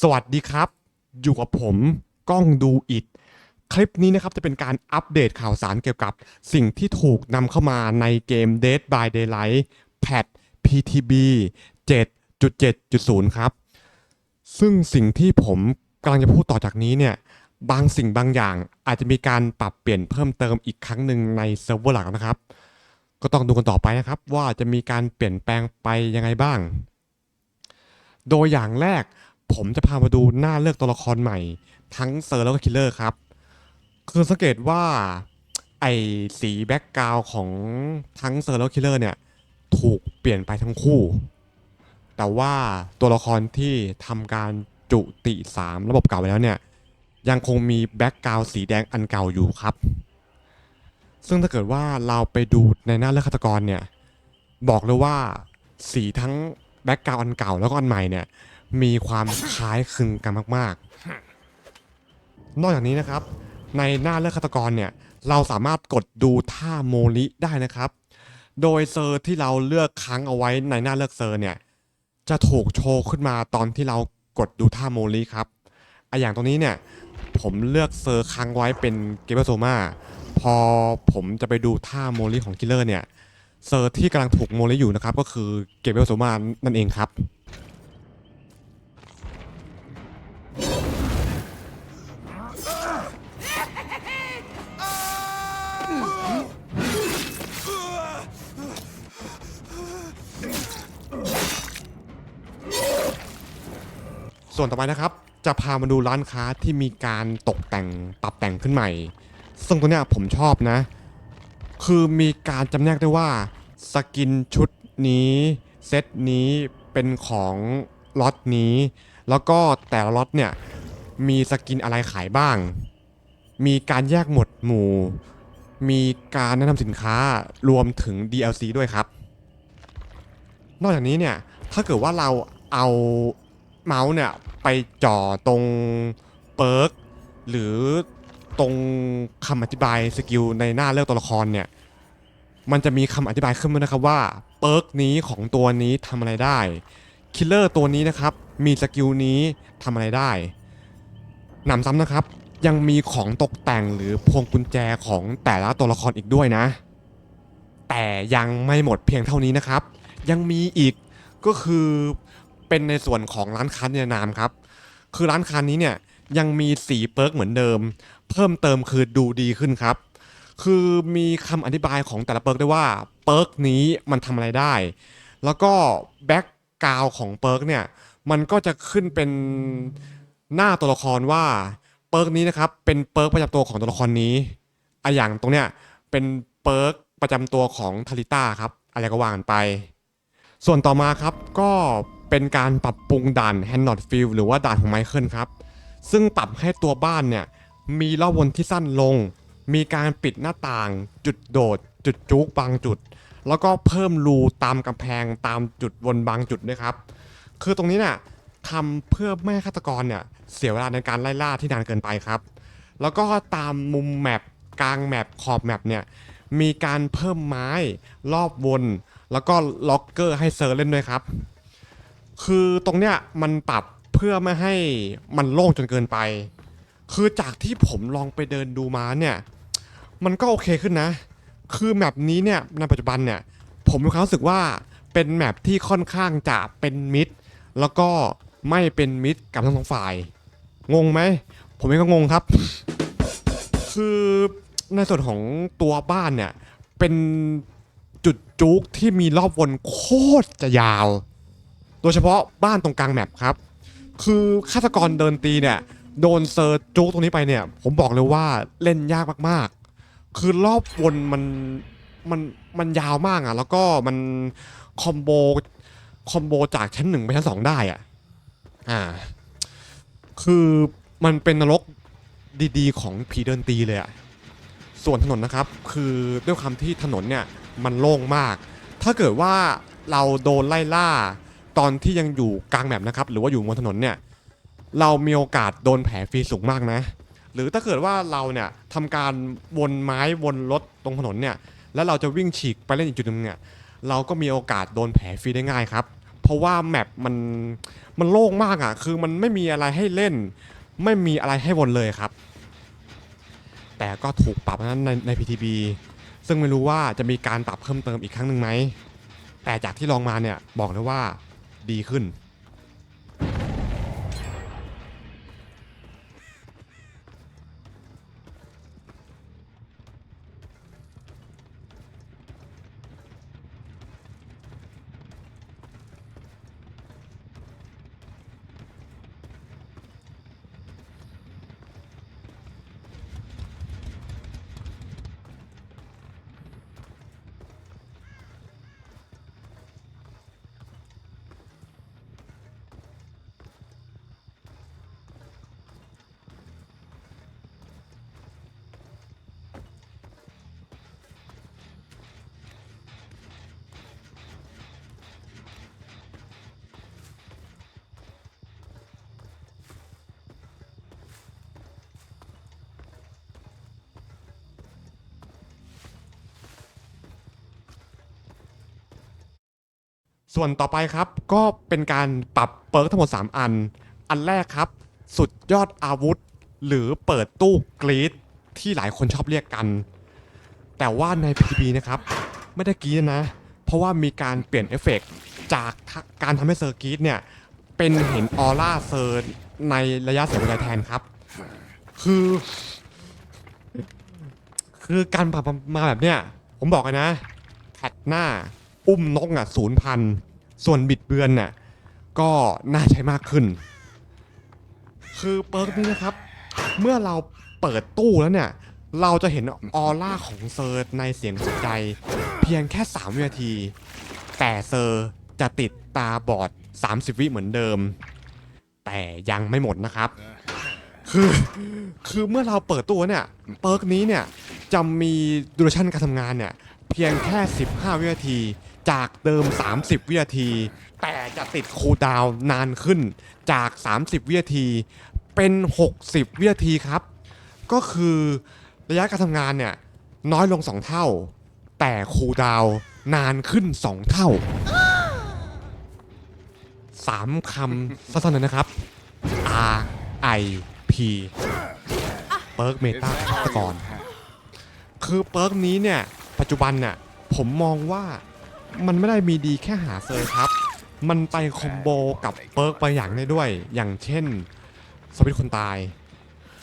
สวัสดีครับ อยู่กับผมกล้องดูอิดคลิปนี้นะครับจะเป็นการอัปเดตข่าวสารเกี่ยวกับสิ่งที่ถูกนำเข้ามาในเกม Dead by Daylight แพท PTB 7.7.0 ครับ ซึ่งสิ่งที่ผมกำลังจะพูดต่อจากนี้เนี่ยบางสิ่งบางอย่างอาจจะมีการปรับเปลี่ยนเพิ่มเติมอีกครั้งหนึ่งในเซิร์ฟเวอร์หลักนะครับ ก็ต้องดูกันต่อไปนะครับ ว่าจะมีการเปลี่ยนแปลงไปยังไงบ้าง โดยอย่างแรก ผมจะพามาดูหน้าเลือกตัวละครใหม่ ทั้งเซอร์แล้วก็คิลเลอร์ครับ คือสังเกตว่า ไอสีแบ็กกราวของทั้งเซอร์แล้วคิลเลอร์เนี่ย ถูกเปลี่ยนไปทั้งคู่ แต่ว่าตัวละครที่ทำการจุติ 3 ระบบเก่าไปแล้วเนี่ย ยังคงมีแบ็กกราวสีแดงอันเก่าอยู่ครับ ซึ่งถ้าเกิดว่าเราไปดูในหน้าเลือกฆาตกรเนี่ย บอกเลยว่าสีทั้งแบ็กกราวอันเก่าแล้วก็อันใหม่เนี่ย มีความคล้ายคลึงกันมากๆ นอกจากนี้นะครับ ในหน้าเลือกฆาตกรเนี่ยเราสามารถกดดูท่าโมลิได้นะครับ โดยเซอร์ที่เราเลือกค้างเอาไว้ในหน้าเลือกเซอร์เนี่ยจะถูกโชว์ขึ้นมาตอนที่เรากดดูท่าโมลิครับไออย่างตรงนี้เนี่ยผมเลือกเซอร์ค้างไว้เป็นเกเบอร์โซมาพอผมจะไปดูท่าโมลิของคิลเลอร์เนี่ยเซอร์ที่กำลังถูกโมลิอยู่นะครับก็คือเกเบอร์โซมานั่นเองครับ ส่วนต่อไปนะครับ จะพามาดูร้านค้าที่มีการตกแต่งปรับแต่งขึ้นใหม่ ซึ่งตัวเนี้ยผมชอบนะ คือมีการจำแนกได้ว่าสกินชุดนี้เซตนี้เป็นของล็อตนี้ แล้วก็แต่ละล็อตเนี่ยมีสกินอะไรขายบ้าง มีการแยกหมวดหมู่ มีการแนะนำสินค้ารวมถึง DLC ด้วยครับ นอกจากนี้เนี่ยถ้าเกิดว่าเราเอา เมาส์เนี่ยไปจ่อตรงเปิร์กหรือตรงคำอธิบายสกิลในหน้าเลือกตัวละครเนี่ยมันจะมีคำอธิบายขึ้นมานะครับว่าเปิร์กนี้ของตัวนี้ทำอะไรได้คิลเลอร์ตัวนี้นะครับมีสกิลนี้ทำอะไรได้หนำซ้ำนะครับยังมีของตกแต่งหรือพวงกุญแจของแต่ละตัวละครอีกด้วยนะ แต่ยังไม่หมดเพียงเท่านี้นะครับ ยังมีอีกก็คือ เป็นในส่วนของร้านค้าในนามครับ คือร้านค้านี้เนี่ยยังมีสีเปิร์กเหมือนเดิม เพิ่มเติมคือดูดีขึ้นครับ คือมีคำอธิบายของแต่ละเปิร์กได้ว่าเปิร์กนี้มันทำอะไรได้ แล้วก็แบ็กกราวของเปิร์กเนี่ยมันก็จะขึ้นเป็นหน้าตัวละครว่าเปิร์กนี้นะครับเป็นเปิร์กประจำตัวของตัวละครนี้อะอย่างตรงเนี้ยเป็นเปิร์กประจำตัวของทาริต้าครับ อะไรก็ว่ากันไป ส่วนต่อมาครับก็ เป็นการปรับปรุงด่าน h a n d n o t Field หรือว่าด่านของไมเคิลครับ ซึ่งปรับให้ตัวบ้านเนี่ย มีรอบวนที่สั้นลง มีการปิดหน้าต่าง จุดโดด จุดจุกบางจุด แล้วก็เพิ่มรูตามกำแพงตามจุดวนบางจุดด้วยครับ คือตรงนี้เนี่ยทำเพื่อไม่ให้ฆาตกรเนี่ยเสียเวลาในการไล่ล่าที่นานเกินไปครับ แล้วก็ตามมุมแมปกลางแมปขอบแมปเนี่ยมีการเพิ่มไม้รอบวน แล้วก็ล็อกเกอร์ให้เซอร์เล่นด้วยครับ คือตรงเนี้ยมันปรับเพื่อไม่ให้มันโล่งจนเกินไป คือจากที่ผมลองไปเดินดูมาเนี่ย มันก็โอเคขึ้นนะ คือแมปนี้เนี่ยในปัจจุบันเนี่ย ผมมีความรู้สึกว่าเป็นแมปที่ค่อนข้างจะเป็นมิดแล้วก็ไม่เป็นมิดกับทั้งสองฝ่าย งงไหม ผมเองก็งงครับ คือในส่วนของตัวบ้านเนี่ย เป็นจุดจุกที่มีรอบวนโคตรจะยาว โดยเฉพาะบ้านตรงกลางแมปครับ คือฆาตกรเดินตีเนี่ยโดนเซอร์จุกตรงนี้ไปเนี่ย ผมบอกเลยว่าเล่นยากมากๆ คือรอบวนมันมันมันยาวมากอะแล้วก็มันคอมโบคอมโบจากชั้นหนึ่งไปชั้นสองได้อะ อ่า คือมันเป็นนรกดีๆ ของผีเดินตีเลยอะ ส่วนถนนนะครับ คือด้วยความที่ถนนเนี่ยมันโล่งมาก ถ้าเกิดว่าเราโดนไล่ล่า ตอนที่ยังอยู่กลางแมปนะครับหรือว่าอยู่บนถนนเนี่ยเรามีโอกาสโดนแผลฟรีสูงมากนะ หรือถ้าเกิดว่าเราเนี่ยทำการวนไม้วนรถตรงถนนเนี่ยแล้วเราจะวิ่งฉีกไปเล่นอีกจุดหนึ่งเนี่ยเราก็มีโอกาสโดนแผลฟรีได้ง่ายครับ เพเพราะว่าแมปมันมันโล่งมากอะ่ะคือมันไม่มีอะไรให้เล่น ไม่มีอะไรให้วนเลยครับ แต่ก็ถูกปรับนั้นในใน PTB ซึ่งไม่รู้ว่าจะมีการปรับเพิ่มเติมอีกครั้งหนึ่งไหมแต่จากที่ลองมาเนี่ยบอกเลยว่า ดีขึ้น ส่วนต่อไปครับก็เป็นการปรับเปิร์กทั้งหมด 3 อัน อันแรกครับ สุดยอดอาวุธ หรือเปิดตู้กรีดที่หลายคนชอบเรียกกัน แต่ว่าใน PTB นะครับ ไม่ได้กรีดนะ เพราะว่ามีการเปลี่ยนเอฟเฟกต์จากการทำให้เซอร์กรีดเนี่ยเป็นเห็นออร่าเซอร์ในระยะเสียเวลาแทนครับ คือ คือการปรับมาแบบเนี้ยผมบอกเลยนะแท็ดหน้าอุ้มนกอะศูนย์พัน ส่วนบิดเบือนน่ะก็น่าใช้มากขึ้น คือเปิร์กนี้นะครับ เมื่อเราเปิดตู้แล้วเนี่ย เราจะเห็นออร่าของเซอร์ในเสียงสุดใจ เพียงแค่ 3 วินาที แต่เซอร์จะติดตาบอด 30 วิเหมือนเดิม แต่ยังไม่หมดนะครับ คือคือเมื่อเราเปิดตัวเนี่ยเปิร์กนี้เนี่ยจะมีดูรชั่นการทำงานเนี่ยเพียงแค่ 15 วินาที จากเดิม 30 วินาที แต่จะติดคูลดาวน์นานขึ้นจาก 30 วินาที เป็น 60 วินาทีครับ ก็คือระยะการทำงานเนี่ยน้อยลง 2 เท่า แต่คูลดาวน์นานขึ้น 2 เท่า 3คำสั้นๆเลยนะครับ R I P เปิร์กเมตาฆาตกรคือเปิร์กนี้เนี่ย ปัจจุบันน่ะผมมองว่า มันไม่ได้มีดีแค่หาเซอร์ครับ มันไปคอมโบกับเปิร์กบางอย่างได้ด้วย อย่างเช่นสวิตช์คนตาย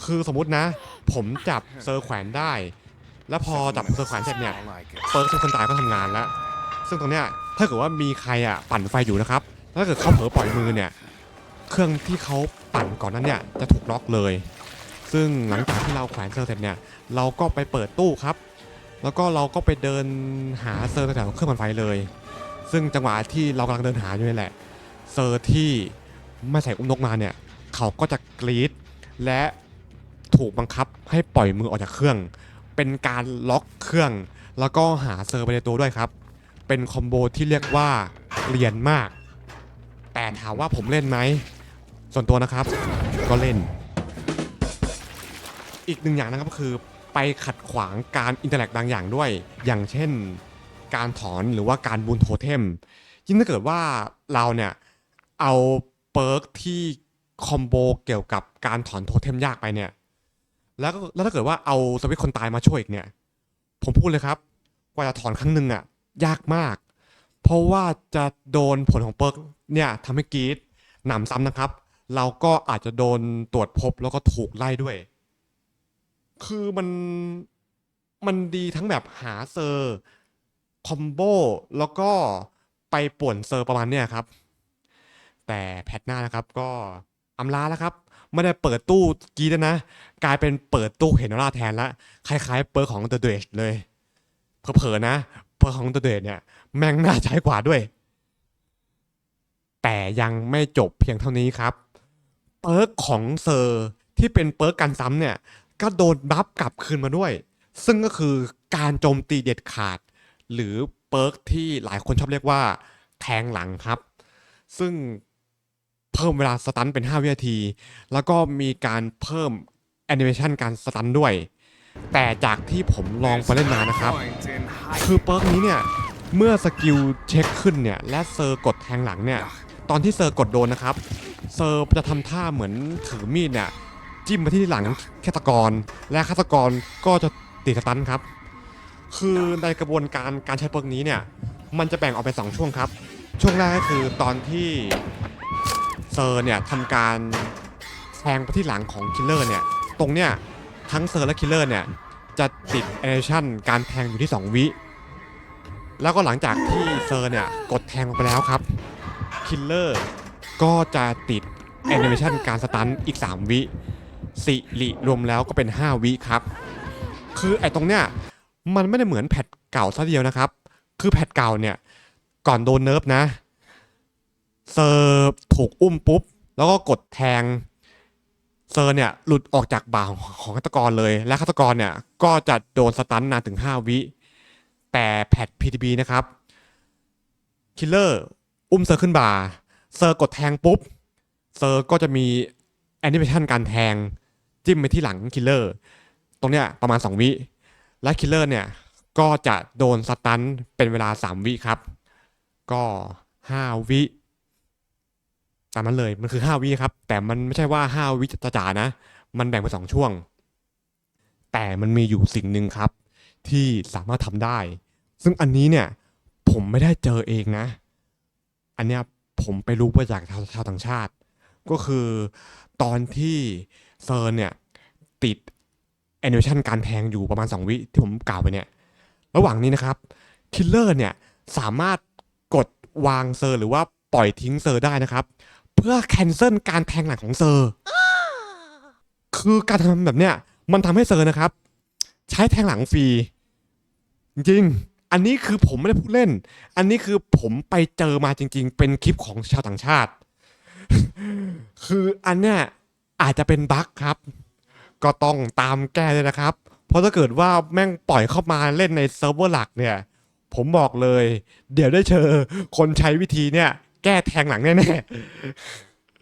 คือสมมตินะ ผมจับเซอร์แขวนได้ แล้วพอจับเซอร์แขวนเสร็จเนี่ย เปิร์กสวิตช์คนตายก็ทำงานแล้ว ซึ่งตรงเนี้ยถ้าเกิดว่ามีใครอะปั่นไฟอยู่นะครับ ถ้าเกิดเขาเผลอปล่อยมือเนี่ย เครื่องที่เขาปั่นก่อนนั้นเนี่ยจะถูกล็อกเลย ซึ่งหลังจากที่เราแขวนเซอร์เสร็จเนี่ย เราก็ไปเปิดตู้ครับ แล้วก็เราก็ไปเดินหาเซอร์แถวเครื่องปั่นไฟเลย ซึ่งจังหวะที่เรากำลังเดินหาอยู่นี่แหละ เซอร์ที่ไม่ใส่อุ้มนกมาเนี่ย เขาก็จะกรีดและถูกบังคับให้ปล่อยมือออกจากเครื่อง เป็นการล็อกเครื่อง แล้วก็หาเซอร์ไปในตัวด้วยครับ เป็นคอมโบที่เรียกว่าเรียนมาก แต่ถามว่าผมเล่นไหม ส่วนตัวนะครับ ก็เล่น อีกหนึ่งอย่างนะครับก็คือ ไปขัดขวางการอินเตอร์แลกบางอย่างด้วย อย่างเช่น การถอนหรือว่าการบูนโทเทมยิ่งถ้าเกิดว่าเราเนี่ยเอาเปิร์กที่คอมโบเกี่ยวกับการถอนโทเทมยากไปเนี่ย แล้วก็แล้วถ้าเกิดว่าเอาสวิตช์คนตายมาช่วยอีกเนี่ย ผมพูดเลยครับ กว่าจะถอนครั้งหนึ่งอะ ยากมาก เพราะว่าจะโดนผลของเปิร์กเนี่ยทำให้กรีดหนำซ้ำนะครับ เราก็อาจจะโดนตรวจพบแล้วก็ถูกไล่ด้วย คือมันมันดีทั้งแบบหาเซอร์คอมโบแล้วก็ไปป่วนเซอร์ประมาณเนี้ยครับ แต่แพทหน้านะครับก็อำลาแล้วครับ ไม่ได้เปิดตู้กีแล้วนะ กลายเป็นเปิดตู้เห็นออร่าแทนละ คล้ายๆ เปิร์ของ The d r a g e เลย เผลอๆนะ เปิร์ของ The d r a g e เนี่ย แม่งน่าใช้กว่าด้วย แต่ยังไม่จบเพียงเท่านี้ครับ เปิร์กของเซอร์ที่เป็นเปิร์กกันซ้ำเนี่ย ก็โดนบัฟกลับคืนมาด้วย ซึ่งก็คือการโจมตีเด็ดขาด หรือเปิร์กที่หลายคนชอบเรียกว่า แทงหลังครับ ซึ่งเพิ่มเวลาสตันเป็น 5 วินาที แล้วก็มีการเพิ่มแอนิเมชันการสตันด้วย แต่จากที่ผมลองไปเล่นมานะครับ คือเปิร์กนี้เนี่ย เมื่อสกิลเช็คขึ้นเนี่ย และเซอร์กดแทงหลังเนี่ย ตอนที่เซอร์กดโดนนะครับ เซอร์จะทำท่าเหมือนถือมีดเนี่ย จิ้มไปที่หลังฆาตกร และฆาตกรก็จะติดสตันครับ คือในกระบวนการการใช้เปิร์กนี้เนี่ย มันจะแบ่งออกเป็นสองช่วงครับ ช่วงแรกก็คือตอนที่เซอร์เนี่ยทำการแทงไปที่หลังของคิลเลอร์เนี่ย ตรงเนี่ยทั้งเซอร์และคิลเลอร์เนี่ยจะติดแอนิเมชันการแทงอยู่ที่ 2 วิ แล้วก็หลังจากที่เซอร์เนี่ยกดแทงลงไปแล้วครับ คิลเลอร์ก็จะติดแอนิเมชันการสตันอีก 3 วิ สิริรวมแล้วก็เป็น 5 วิครับ คือไอ้ตรงเนี้ยมันไม่ได้เหมือนแพทเก่าซะเดียวนะครับ คือแพทเก่าเนี่ยก่อนโดนเนิร์ฟนะ เซอร์ถูกอุ้มปุ๊บ แล้วก็กดแทง เซอร์เนี่ยหลุดออกจากบ่าของของฆาตกรเลย และฆาตกรเนี่ยก็จะโดนสตันนานถึง 5 วิ แต่แพท PTB นะครับคิลเลอร์อุ้มเซอร์ขึ้นบ่า เซอร์กดแทงปุ๊บ เซอร์ก็จะมีแอนิเมชันการแทง จิ้มไปที่หลังคิลเลอร์ตรงเนี้ยประมาณ 2 วิ และคิลเลอร์เนี่ยก็จะโดนสตันเป็นเวลา 3 วิครับ ก็ 5 วิตามนั้นเลยมันคือ 5 วิครับ แต่มันไม่ใช่ว่า 5 วิจะจ๋านะ มันแบ่งเป็นสองช่วง แต่มันมีอยู่สิ่งหนึ่งครับ ที่สามารถทำได้ ซึ่งอันนี้เนี่ยผมไม่ได้เจอเองนะ อันเนี้ยผมไปรู้มาจากชาวต่างชาติ ก็คือตอนที่ เซอร์เนี่ยติดแอนิเมชันการแทงอยู่ประมาณ 2 วิที่ผมกล่าวไปเนี่ย ระหว่างนี้นะครับคิลเลอร์เนี่ยสามารถกดวางเซอร์หรือว่าปล่อยทิ้งเซอร์ได้นะครับ เพื่อแคนเซิลการแทงหลังของเซอร์ คือการทำแบบเนี้ยมันทำให้เซอร์นะครับ ใช้แทงหลังฟรี จริง อันนี้คือผมไม่ได้พูดเล่น อันนี้คือผมไปเจอมาจริง ๆ เป็นคลิปของชาวต่างชาติ คืออันเนี้ย อาจจะเป็นบั๊กครับ ก็ต้องตามแก้เลยนะครับ เพราะถ้าเกิดว่าแม่งปล่อยเข้ามาเล่นในเซิร์ฟเวอร์หลักเนี่ย ผมบอกเลย เดี๋ยวได้เจอคนใช้วิธีเนี่ย แก้แทงหลังแน่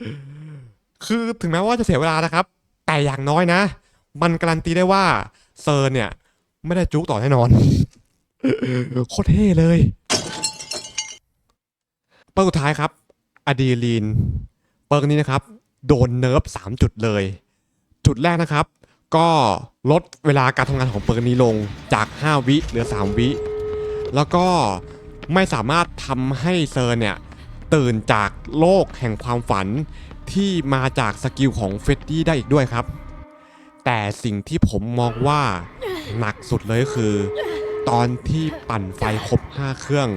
ๆ คือถึงแม้ว่าจะเสียเวลานะครับ แต่อย่างน้อยนะ มันการันตีได้ว่าเซอร์เนี่ย ไม่ได้จุกต่อแน่นอน โคตรเท่เลยเปิร์สุดท้ายครับอะดีลีนเปิร์กนี้นะครับ โดนเนิร์ฟสามจุดเลย จุดแรกนะครับ ก็ลดเวลาการทำงานของเปิร์กนี้ลงจาก 5 วิเหลือ 3 วิ แล้วก็ไม่สามารถทำให้เซอร์เนี่ย ตื่นจากโลกแห่งความฝันที่มาจากสกิลของเฟดดี้ได้อีกด้วยครับ แต่สิ่งที่ผมมองว่าหนักสุดเลยคือ ตอนที่ปั่นไฟครบ 5 เครื่อง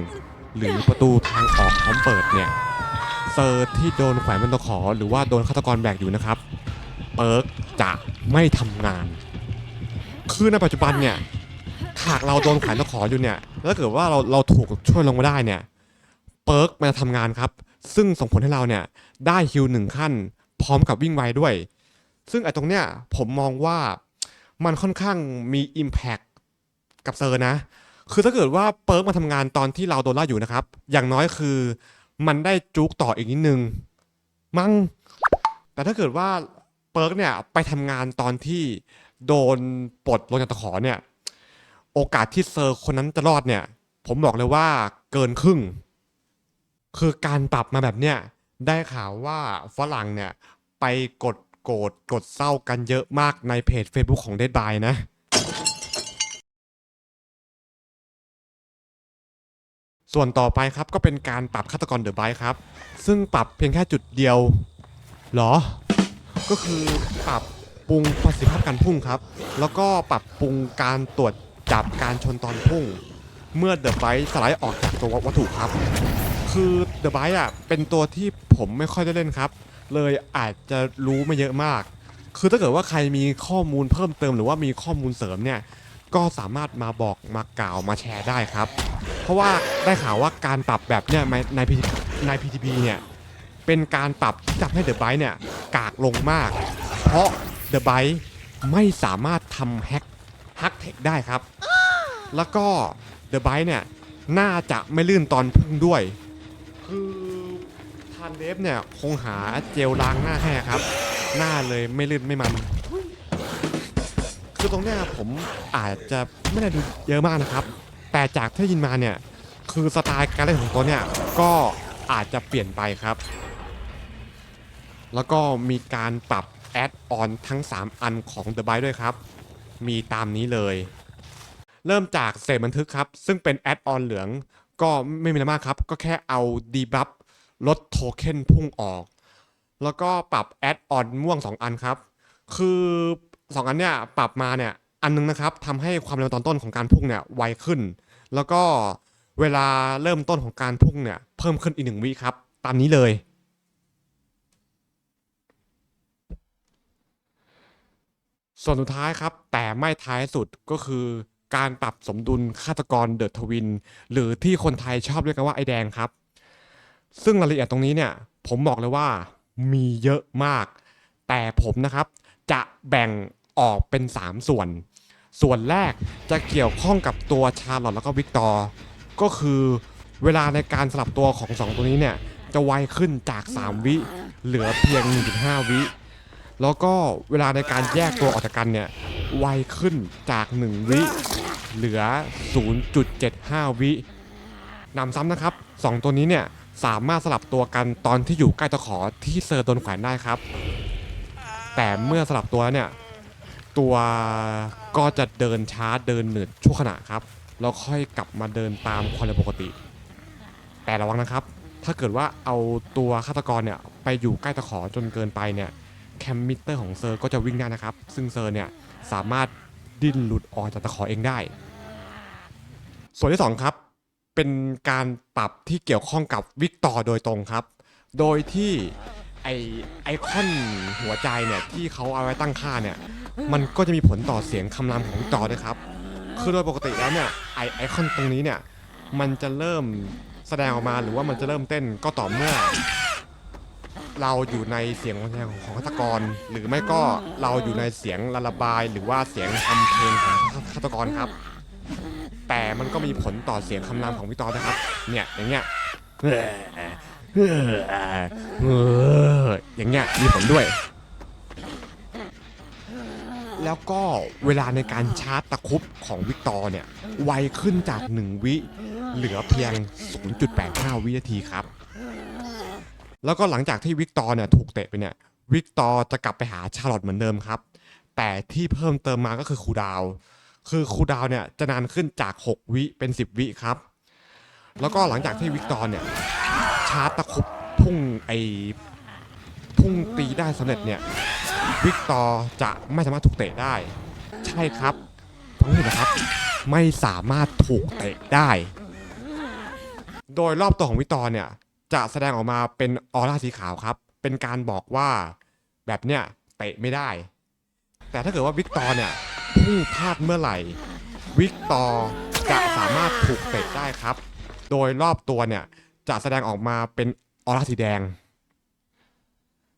หรือประตูทางออกพร้อมเปิดเนี่ย เซอร์ที่โดนแขวนเป็นตะขอ หรือว่าโดนฆาตกรแบกอยู่นะครับ เปิร์กจะไม่ทำงาน คือในปัจจุบันเนี่ยหากเราโดนแขวนตะขออยู่เนี่ยแล้วถ้าเกิดว่าเราเราถูกช่วยลงมาได้เนี่ยเปิร์กมันจะทำงานครับ ซึ่งส่งผลให้เราเนี่ยได้ฮิลหนึ่งขั้น พร้อมกับวิ่งไวด้วย ซึ่งไอ้ตรงเนี้ยผมมองว่ามันค่อนข้างมี Impact กับเซอร์นะ คือถ้าเกิดว่าเปิร์กมาทำงานตอนที่เราโดนล่าอยู่นะครับ อย่างน้อยคือ มันได้จุกต่ออีกนิดนึง มั้งแต่ถ้าเกิดว่าเปิร์กเนี่ยไปทำงานตอนที่โดนปลดลงจากตะขอเนี่ย โอกาสที่เซอร์คนนั้นจะรอดเนี่ย ผมบอกเลยว่าเกินครึ่ง คือการปรับมาแบบเนี้ยได้ข่าวว่าฝรั่งเนี่ยไปกดโกรธกดเศร้ากันเยอะมากในเพจ Facebook ของ Dead by นะ ส่วนต่อไปครับก็เป็นการปรับฆาตกรเดอะไบครับ ซึ่งปรับเพียงแค่จุดเดียวเหรอ ก็คือปรับปรุงประสิทธิภาพการพุ่งครับ แล้วก็ปรับปรุงการตรวจจับการชนตอนพุ่ง เมื่อเดอะไบสไลด์ออกจากตัววัตถุครับ คือเดอะไบอะเป็นตัวที่ผมไม่ค่อยได้เล่นครับ เลยอาจจะรู้ไม่เยอะมาก คือถ้าเกิดว่าใครมีข้อมูลเพิ่มเติมหรือว่ามีข้อมูลเสริมเนี่ยก็สามารถมาบอกมากล่าวมาแชร์ได้ครับ เพราะว่าได้ข่าวว่าการปรับแบบเนี่ยในใน PTP เนี่ยเป็นการปรับที่ทำให้เดอะไบต์เนี่ยกากลงมาก เพราะเดอะไบต์ไม่สามารถทำแฮกฮักเทคได้ครับ แล้วก็เดอะไบต์เนี่ยน่าจะไม่ลื่นตอนพุ่งด้วย คือทานเดฟเนี่ยคงหาเจลล้างหน้าให้ครับ หน้าเลยไม่ลื่นไม่มัน คือตรงเนี้ยผมอาจจะไม่ได้ดูเยอะมากนะครับ แต่จากที่ยินมาเนี่ยคือสไตล์การเล่นของตัวเนี่ยก็อาจจะเปลี่ยนไปครับ แล้วก็มีการปรับแอดออนทั้ง 3 อันของ The Byte ด้วยครับ มีตามนี้เลย เริ่มจากเศษบันทึกครับ ซึ่งเป็นแอดออนเหลืองก็ไม่มีอะไรมากครับ ก็แค่เอาดีบัฟลดโทเค็นพุ่งออก แล้วก็ปรับแอดออนม่วง 2 อันครับ คือ 2 อันเนี่ยปรับมาเนี่ยอันนึงนะครับทำให้ความเร็วตอนต้นของการพุ่งเนี่ยไวขึ้น แล้วก็เวลาเริ่มต้นของการพุ่งเนี่ย เพิ่มขึ้นอีกหนึ่งวิครับ ตามนี้เลย ส่วนสุดท้ายครับ แต่ไม่ท้ายสุดก็คือการปรับสมดุลฆาตกรเดอะทวิน หรือที่คนไทยชอบเรียกกันว่าไอแดงครับ ซึ่งรายละเอียดตรงนี้เนี่ย ผมบอกเลยว่ามีเยอะมาก แต่ผมนะครับจะแบ่งออกเป็น 3 ส่วน ส่วนแรกจะเกี่ยวข้องกับตัวชาร์ลอตแล้วก็วิกตอร์ก็คือเวลาในการสลับตัวของ 2 ตัวนี้เนี่ย จะไวขึ้นจาก 3 วิเหลือเพียง 1.5 วิ แล้วก็เวลาในการแยกตัวออกจากกันเนี่ย ไวขึ้นจาก 1 วิเหลือ 0.75 วินำซ้ำนะครับ 2 ตัวนี้เนี่ยสามารถสลับตัวกันตอนที่อยู่ใกล้ตะขอที่เซอร์โดนแขวนได้ครับ แต่เมื่อสลับตัวแล้วเนี่ย ตัวก็จะเดินช้าเดินเหนืดชั่วขณะครับแล้วค่อยกลับมาเดินตามความเร็วปกติ แต่ระวังนะครับ ถ้าเกิดว่าเอาตัวฆาตกรเนี่ยไปอยู่ใกล้ตะขอจนเกินไปเนี่ยแคมมิเตอร์ของเซอร์ก็จะวิ่งได้นะครับ ซึ่งเซอร์เนี่ยสามารถดิ้นหลุดออกจากตะขอเองได้ ส่วนที่ 2 ครับ เป็นการปรับที่เกี่ยวข้องกับวิกตอร์โดยตรงครับ โดยที่ไอไอคอนหัวใจเนี่ยที่เขาเอาไว้ตั้งค่าเนี่ย มันก็จะมีผลต่อเสียงคำรามของวิกตอร์ด้วยครับ คือโดยปกติแล้วเนี่ยไอไอคอนตรงนี้เนี่ยมันจะเริ่มแสดงออกมาหรือว่ามันจะเริ่มเต้นก็ต่อเมื่อ เราอยู่ในเสียงของของฆาตกร หรือไม่ก็เราอยู่ในเสียงละระบาย หรือว่าเสียงทำเพลงของฆาตกรครับ แต่มันก็มีผลต่อเสียงคำรามของพี่ตอนะครับ เนี่ยอย่างเงี้ยอย่างเงี้ยมีผลด้วย แล้วก็เวลาในการชาร์จตะคุบของวิกตอร์เนี่ย ไวขึ้นจาก 1 วิ เหลือเพียง 0.85 วินาทีครับ แล้วก็หลังจากที่วิกตอร์เนี่ยถูกเตะไปเนี่ย วิกตอร์จะกลับไปหาชาร์ลอตเหมือนเดิมครับ แต่ที่เพิ่มเติมมาก็คือคูดาว คือคูดาวเนี่ยจะนานขึ้นจาก 6 วิเป็น 10 วิครับ แล้วก็หลังจากที่วิกตอร์เนี่ยชาร์จตะคุบพุ่งไอพุ่งตีได้สำเร็จเนี่ย วิกตอร์จะไม่สามารถถูกเตะได้ ใช่ครับฟังให้ดีนะครับ ไม่สามารถถูกเตะได้ โดยรอบตัวของวิกตอร์เนี่ยจะแสดงออกมาเป็นออร่าสีขาวครับ เป็นการบอกว่าแบบเนี้ยเตะไม่ได้ แต่ถ้าเกิดว่าวิกตอร์เนี่ยพุ่งพลาดเมื่อไหร่ วิกตอร์จะสามารถถูกเตะได้ครับ โดยรอบตัวเนี่ยจะแสดงออกมาเป็นออร่าสีแดง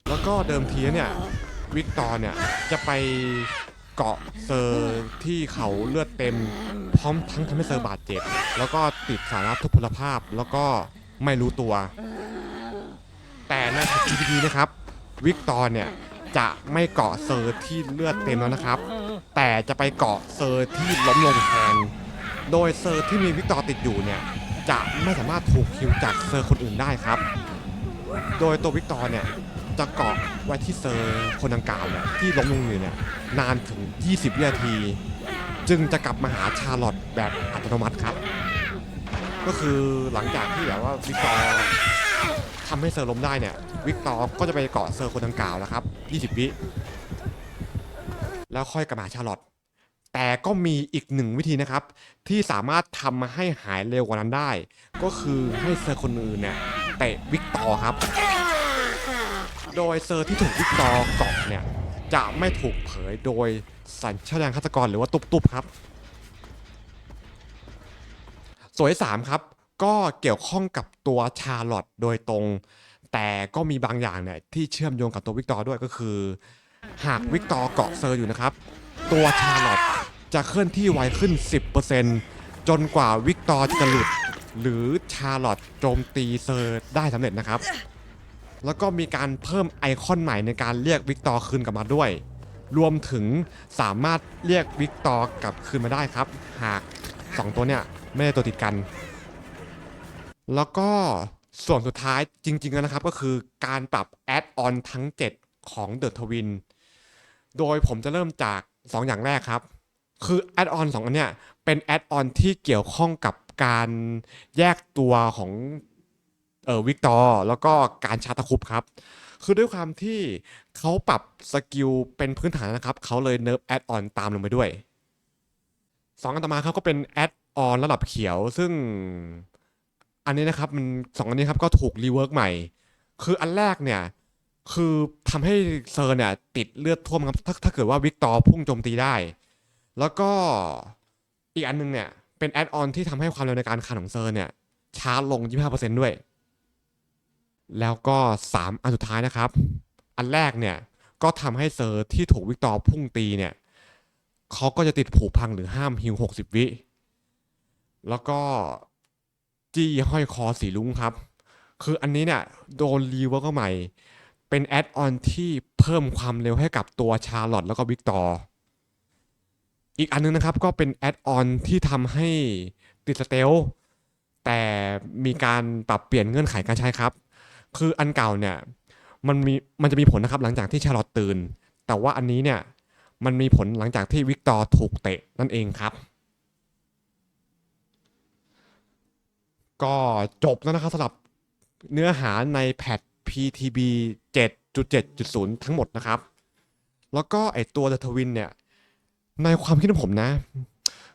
แล้วก็เดิมทีเนี่ย วิกตอร์เนี่ยจะไปเกาะเซอร์ที่เขาเลือดเต็ม พร้อมทั้งทำให้เซอร์บาดเจ็บ แล้วก็ติดสารทุพพลภาพแล้วก็ไม่รู้ตัว แต่ในทีพีนะครับ วิกตอร์เนี่ยจะไม่เกาะเซอร์ที่เลือดเต็มแล้วนะครับ แต่จะไปเกาะเซอร์ที่ล้มลงแทนโดยเซอร์ที่มีวิกตอร์ติดอยู่เนี่ยจะไม่สามารถถูกคิวจากเซอร์คนอื่นได้ครับ โดยตัววิกตอร์เนี่ย จะเกาะไว้ที่เซอร์คนดังกล่าวเนี่ยที่ล้มลงอยู่เนี่ยนานถึง 20 วินาที จึงจะกลับมาหาชาร์ลอตแบบอัตโนมัติครับ ก็คือหลังจากที่แบบว่าวิกตอร์ทำให้เซอร์ล้มได้เนี่ย วิกตอร์ก็จะไปเกาะเซอร์คนดังกล่าวแล้วครับ 20 วิแล้วค่อยกลับมาชาร์ลอตแต่ก็มีอีกหนึ่งวิธีนะครับ ที่สามารถทำมาให้หายเร็วกว่านั้นได้ ก็คือให้เซอร์คนอื่นเนี่ยเตะวิกตอร์ครับ โดยเซอร์ที่ถูกวิกตอร์เกาะเนี่ย จะไม่ถูกเผยโดยสัญชาตญาณฆาตกรหรือว่าตุบๆครับส่วนที่สามครับ ก็เกี่ยวข้องกับตัวชาร์ลอตโดยตรง แต่ก็มีบางอย่างเนี่ยที่เชื่อมโยงกับตัววิกตอร์ด้วยก็คือ หากวิกตอร์เกาะเซอร์อยู่นะครับ ตัวชาร์ลอตจะเคลื่อนที่ไวขึ้น 10%จนกว่าวิกตอร์จะหลุด หรือชาร์ลอตโจมตีเซอร์ได้สำเร็จนะครับ แล้วก็มีการเพิ่มไอคอนใหม่ในการเรียกวิกตอร์คืนกลับมาด้วย รวมถึงสามารถเรียกวิกตอร์กลับคืนมาได้ครับ หาก 2 ตัวเนี่ยไม่ได้ตัวติดกัน แล้วก็ส่วนสุดท้ายจริงๆแล้วนะครับ ก็คือการปรับแอดออนทั้ง 7 ของ The Twin โดยผมจะเริ่มจาก 2 อย่างแรกครับ คือแอดออนสองอันเนี้ยเป็นแอดออนที่เกี่ยวข้องกับการแยกตัวของ เออวิกตอร์แล้วก็การชาร์ตะคุบครับ คือด้วยความที่เขาปรับสกิลเป็นพื้นฐานนะครับ เขาเลยเนิร์ฟแอดออนตามลงไปด้วยสองอันต่อมาครับก็เป็นแอดออนระดับเขียว ซึ่งอันนี้นะครับมันสองอันนี้ครับก็ถูกรีเวิร์กใหม่ คืออันแรกเนี่ยคือทำให้เซอร์เนี่ยติดเลือดท่วมครับถ้าถ้าเกิดว่าวิกตอร์พุ่งโจมตีได้ แล้วก็อีกอันนึงเนี่ยเป็นแอดออนที่ทำให้ความเร็วในการคานของเซอร์เนี่ยช้าลง 25%ด้วย แล้วก็ 3 อันสุดท้ายนะครับ อันแรกเนี่ยก็ทำให้เซอร์ที่ถูกวิกตอร์พุ่งตีเนี่ยเขาก็จะติดผูกพังหรือห้ามฮิว60 วิ แล้วก็จี้ห้อยคอสีลุ้งครับ คืออันนี้เนี่ยโดนรีเวิร์กใหม่ เป็นแอดออนที่เพิ่มความเร็วให้กับตัวชาร์ลอตแล้วก็วิกตอร์ อีกอันนึงนะครับก็เป็นแอดออนที่ทำให้ติดสเตลแต่มีการปรับเปลี่ยนเงื่อนไขการใช้ครับ คืออันเก่าเนี่ยมันมีมันจะมีผลนะครับหลังจากที่ชาร์ลอตตื่น แต่ว่าอันนี้เนี่ยมันมีผลหลังจากที่วิกตอร์ถูกเตะนั่นเองครับ ก็จบแล้วนะครับสำหรับเนื้อหาในแพท PTB 7.7.0 ทั้งหมดนะครับ แล้วก็ไอตัว The Twin เนี่ย ในความคิดของผมนะ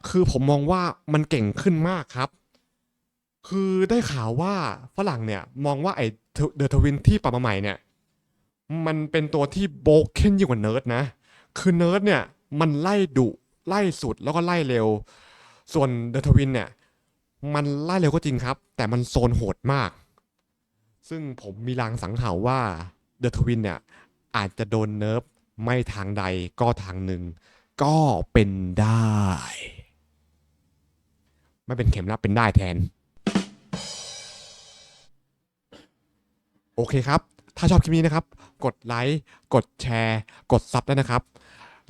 คือผมมองว่ามันเก่งขึ้นมากครับ คือได้ข่าวว่าฝรั่งเนี่ยมองว่าไอ้ The Twin ที่ปรับมาใหม่เนี่ย มันเป็นตัวที่โบกเค้นยิ่งกว่าเนิร์ดนะ คือเนิร์ดเนี่ยมันไล่ดุไล่สุดแล้วก็ไล่เร็ว ส่วน The Twin เนี่ย มันไล่เร็วก็จริงครับ แต่มันโซนโหดมาก ซึ่งผมมีลางสังหาว่า The Twin เนี่ยอาจจะโดนเนิร์ฟไม่ทางใดก็ทางหนึ่ง ก็เป็นได้ ไม่เป็นเข็มแล้วเป็นได้แทน เคครับ ถ้าชอบคลิปนี้นะครับ กดไลค์ กดแชร์ กดซับได้นะครับ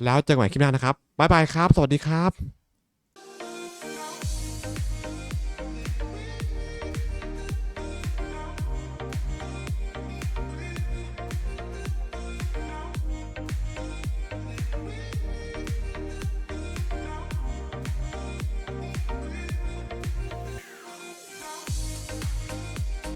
แล้วเจอกันใหม่คลิปหน้านะครับ บ๊ายบายครับ สวัสดีครับ